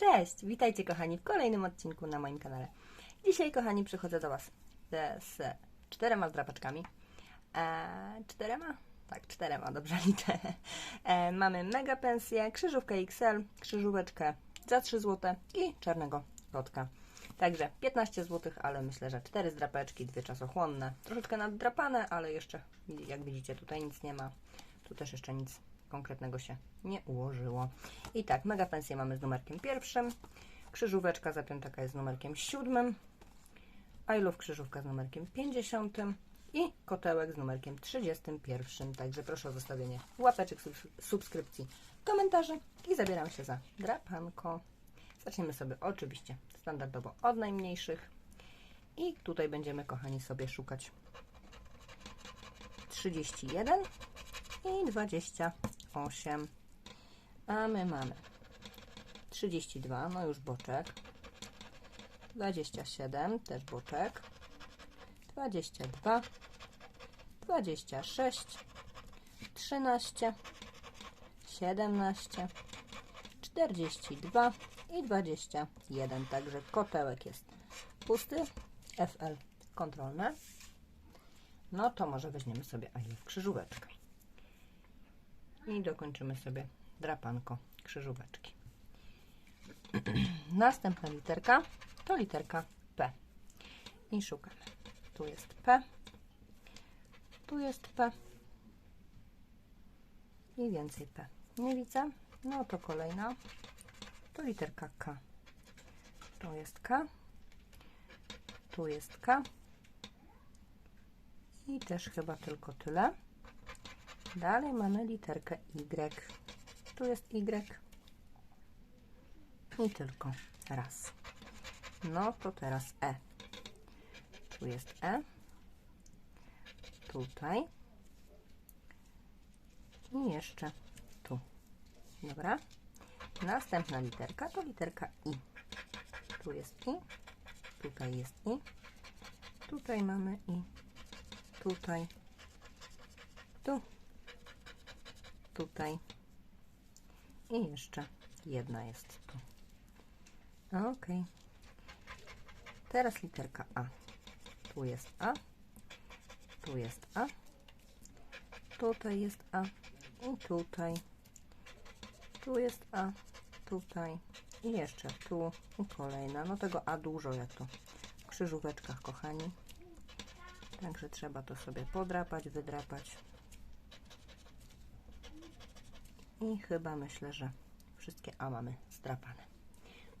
Cześć, witajcie kochani w kolejnym odcinku na moim kanale. Dzisiaj kochani przychodzę do Was z, czterema drapaczkami. E, czterema? Tak, czterema, dobrze liczę. E, mamy mega pensję, krzyżówkę XL, krzyżóweczkę za 3 zł i czarnego kotka. Także 15 zł, ale myślę, że 4 zdrapeczki, dwie czasochłonne. Troszeczkę naddrapane, ale jeszcze jak widzicie tutaj nic nie ma. Tu też jeszcze nic konkretnego się nie ułożyło. I tak, mega pensję mamy z numerkiem pierwszym. Krzyżóweczka zapiątaka jest z numerkiem siódmym. I love krzyżówka z numerkiem 50 i kotełek z numerkiem 31. Także proszę o zostawienie łapeczek, subs- subskrypcji, komentarzy i zabieram się za drapanko. Zaczniemy sobie oczywiście standardowo od najmniejszych. I tutaj będziemy, kochani, sobie szukać 31 i 28. A my mamy 32, no już boczek. 27, też boczek. 22, 26, 13, 17, 42 i 21. Także kotełek jest pusty. FL kontrolne. No to może weźmiemy sobie I love krzyżóweczkę. I dokończymy sobie drapanko krzyżóweczki. Następna literka to literka P. I szukamy. Tu jest P. Tu jest P. I więcej P. Nie widzę. No to kolejna. To literka K. Tu jest K. Tu jest K. I też chyba tylko tyle. Dalej mamy literkę Y. Tu jest Y. I tylko raz. No to teraz E. Tu jest E. Tutaj. I jeszcze tu. Dobra. Następna literka to literka I. Tu jest I. Tutaj jest I. Tutaj mamy I. Tutaj. Tu tutaj i jeszcze jedna jest tu. Ok. Teraz literka A. Tu jest A. Tu jest A. Tutaj jest A. I tutaj. Tu jest A. Tutaj. I jeszcze tu. I kolejna. No tego A dużo jak to w krzyżóweczkach, kochani. Także trzeba to sobie podrapać, wydrapać. I chyba myślę, że wszystkie A mamy zdrapane.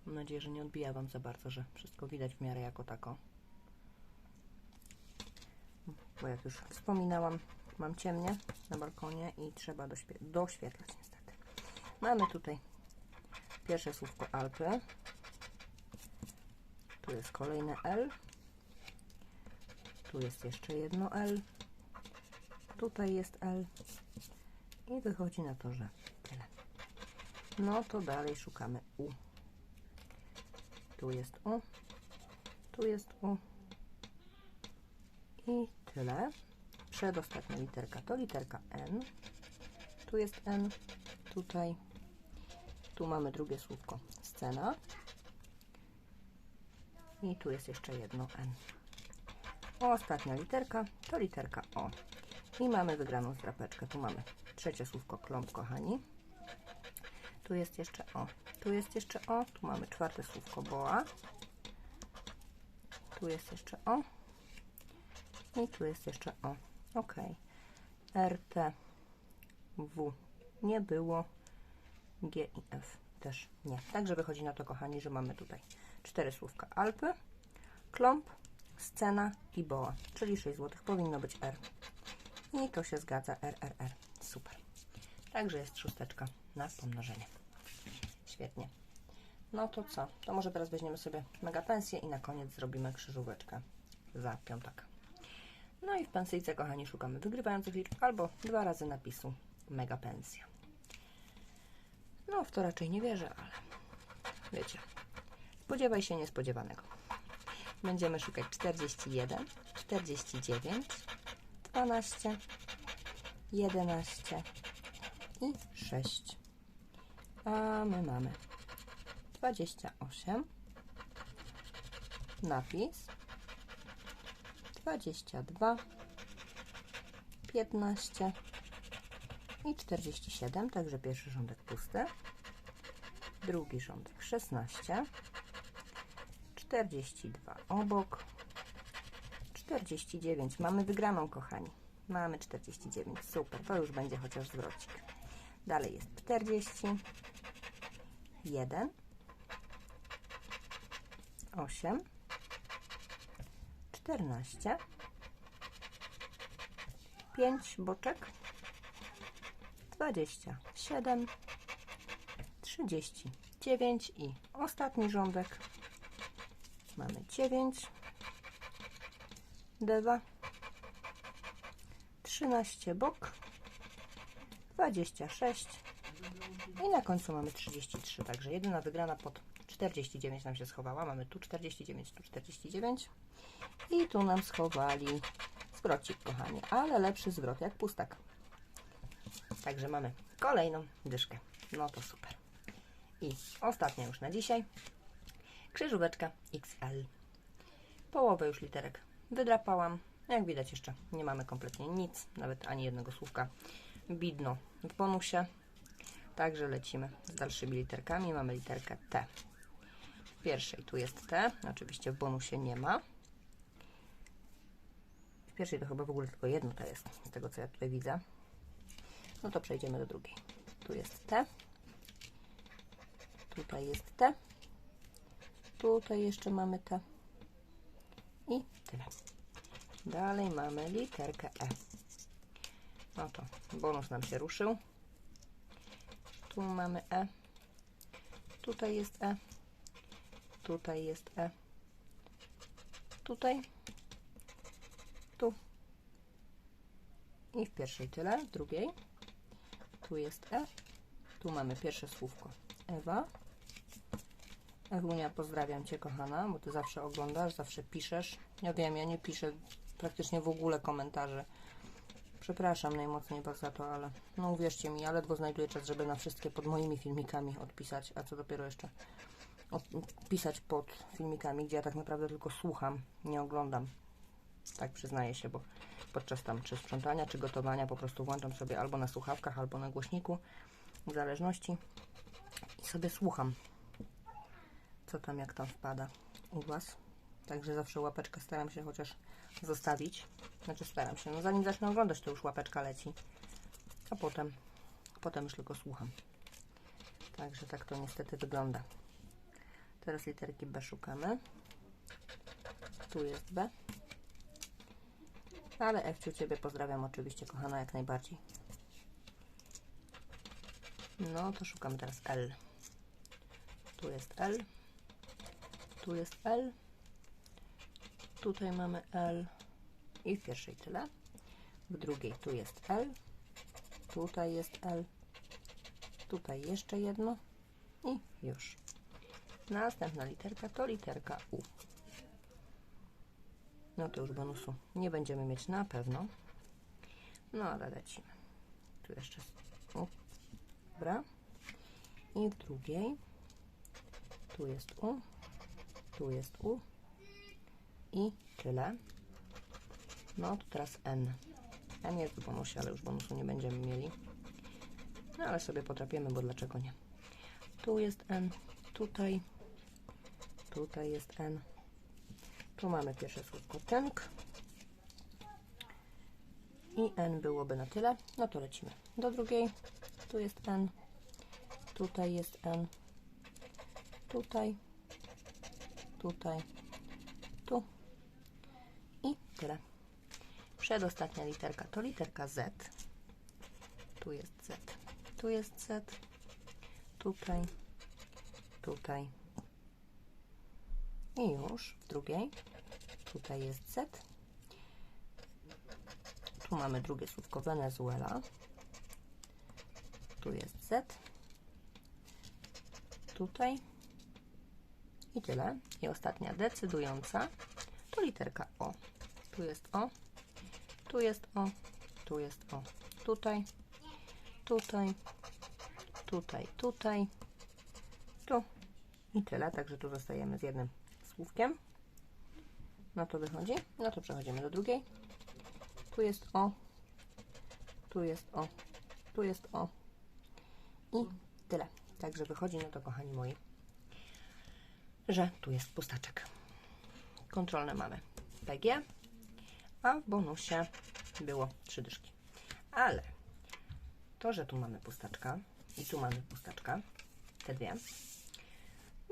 Mam nadzieję, że nie odbija Wam za bardzo, że wszystko widać w miarę jako tako. Bo jak już wspominałam, mam ciemnie na balkonie i trzeba doświe doświetlać niestety. Mamy tutaj pierwsze słówko Alpy. Tu jest kolejne L. Tu jest jeszcze jedno L. Tutaj jest L. I wychodzi na to, że. No to dalej szukamy U. Tu jest U. Tu jest U. I tyle. Przedostatnia literka to literka N. Tu jest N. Tutaj. Tu mamy drugie słówko. Scena. I tu jest jeszcze jedno N. Ostatnia literka to literka O. I mamy wygraną zdrapeczkę. Tu mamy trzecie słówko klomp, kochani. Tu jest jeszcze o. Tu jest jeszcze o. Tu mamy czwarte słówko boa. Tu jest jeszcze o. I tu jest jeszcze o. Ok. R, T, W nie było. G i F też nie. Także wychodzi na to, kochani, że mamy tutaj cztery słówka Alpy, klomp, scena i boa. Czyli 6 zł powinno być R. I to się zgadza. RRR. Super. Także jest szósteczka na pomnożenie. Świetnie. No to co? To może teraz weźmiemy sobie mega pensję i na koniec zrobimy krzyżóweczkę za piątek. No i w pensyjce, kochani, szukamy wygrywających liczb albo dwa razy napisu mega pensja. No, w to raczej nie wierzę, ale wiecie, spodziewaj się niespodziewanego. Będziemy szukać 41, 49, 12, 11 i 6. A my mamy 28, napis 22, 15 i 47, także pierwszy rządek pusty, drugi rządek 16, 42 obok, 49. Mamy wygraną, kochani. Mamy 49. Super, to już będzie chociaż zwrocik. Dalej jest 40, 1, 8, 14, 5 boczek, 27, 39 i ostatni rządek. Mamy 9, 2, 13 bok, 26 i na końcu mamy 33, także jedyna wygrana pod 49 nam się schowała. Mamy tu 49, tu 49 i tu nam schowali zwrocik, kochani, ale lepszy zwrot jak pustak. Także mamy kolejną dyszkę. No to super. I ostatnia już na dzisiaj. Krzyżóweczka XL. Połowę już literek wydrapałam. Jak widać jeszcze nie mamy kompletnie nic, nawet ani jednego słówka widno w bonusie. Także lecimy z dalszymi literkami. Mamy literkę T. W pierwszej tu jest T, oczywiście w bonusie nie ma. W pierwszej to chyba w ogóle tylko jedno to jest, z tego co ja tutaj widzę. No to przejdziemy do drugiej. Tu jest T. Tutaj jest T. Tutaj jeszcze mamy T. I tyle. Dalej mamy literkę E. No to bonus nam się ruszył. Tu mamy E. Tutaj jest E. Tutaj jest E. Tutaj. Tu. I w pierwszej tyle, w drugiej. Tu jest E. Tu mamy pierwsze słówko. Ewa. Ewunia, pozdrawiam Cię, kochana, bo Ty zawsze oglądasz, zawsze piszesz. Ja wiem, ja nie piszę praktycznie w ogóle komentarzy. Przepraszam najmocniej za to, ale no uwierzcie mi, ja ledwo znajduję czas, żeby na wszystkie pod moimi filmikami odpisać, a co dopiero jeszcze odpisać pod filmikami, gdzie ja tak naprawdę tylko słucham, nie oglądam. Tak przyznaję się, bo podczas tam czy sprzątania, czy gotowania po prostu włączam sobie albo na słuchawkach, albo na głośniku, w zależności i sobie słucham, co tam, jak tam wpada u Was. Także zawsze łapeczkę staram się chociaż zostawić. Znaczy staram się. No zanim zacznę oglądać, to już łapeczka leci. A potem, potem już tylko słucham. Także tak to niestety wygląda. Teraz literki B szukamy. Tu jest B. Ale Ewciu, Ciebie pozdrawiam oczywiście, kochana, jak najbardziej. No to szukamy teraz L. Tu jest L. Tu jest L. Tutaj mamy L. I w pierwszej tyle. W drugiej tu jest L. Tutaj jest L. Tutaj jeszcze jedno. I już. Następna literka to literka U. No to już bonusu nie będziemy mieć na pewno. No ale lecimy. Tu jeszcze U. Dobra. I w drugiej tu jest U. Tu jest U. I tyle. No to teraz N. N jest w bonusie, ale już bonusu nie będziemy mieli. No ale sobie potrapiemy, bo dlaczego nie? Tu jest N. Tutaj. Tutaj jest N. Tu mamy pierwsze słówko tenk. I N byłoby na tyle. No to lecimy do drugiej. Tu jest N. Tutaj jest N. Tutaj. Tutaj. Tu. Przedostatnia literka to literka Z. Tu jest Z. Tu jest Z. Tutaj. Tutaj. I już w drugiej. Tutaj jest Z. Tu mamy drugie słówko Wenezuela. Tu jest Z. Tutaj. I tyle. I ostatnia decydująca to literka O. Tu jest O. Tu jest O. Tu jest O. Tutaj. Tutaj. Tutaj. Tutaj. Tu. I tyle, także tu zostajemy z jednym słówkiem. No to wychodzi. No to przechodzimy do drugiej. Tu jest o. Tu jest o. Tu jest o. I tyle. Także wychodzi na to, kochani moi, że tu jest pustaczek. Kontrolne mamy PG, a w bonusie było trzy dyszki. Ale to, że tu mamy pustaczka i tu mamy pustaczka, te dwie,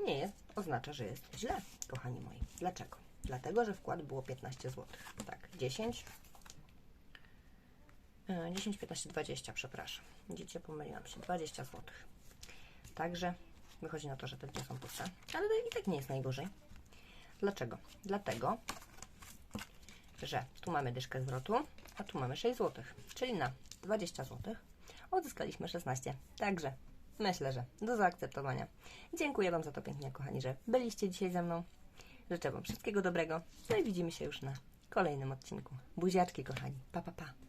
nie jest, oznacza, że jest źle, kochani moi. Dlaczego? Dlatego, że wkład było 15 zł. Tak, 10, e, 10, 15, 20, przepraszam. Widzicie, pomyliłam się, 20 zł. Także wychodzi na to, że te dwie są puste, ale i tak nie jest najgorzej. Dlaczego? Dlatego, że tu mamy dyszkę zwrotu, a tu mamy 6 zł, czyli na 20 zł odzyskaliśmy 16. Także myślę, że do zaakceptowania. Dziękuję Wam za to pięknie, kochani, że byliście dzisiaj ze mną. Życzę Wam wszystkiego dobrego. No i widzimy się już na kolejnym odcinku. Buziaczki, kochani. Pa, pa, pa.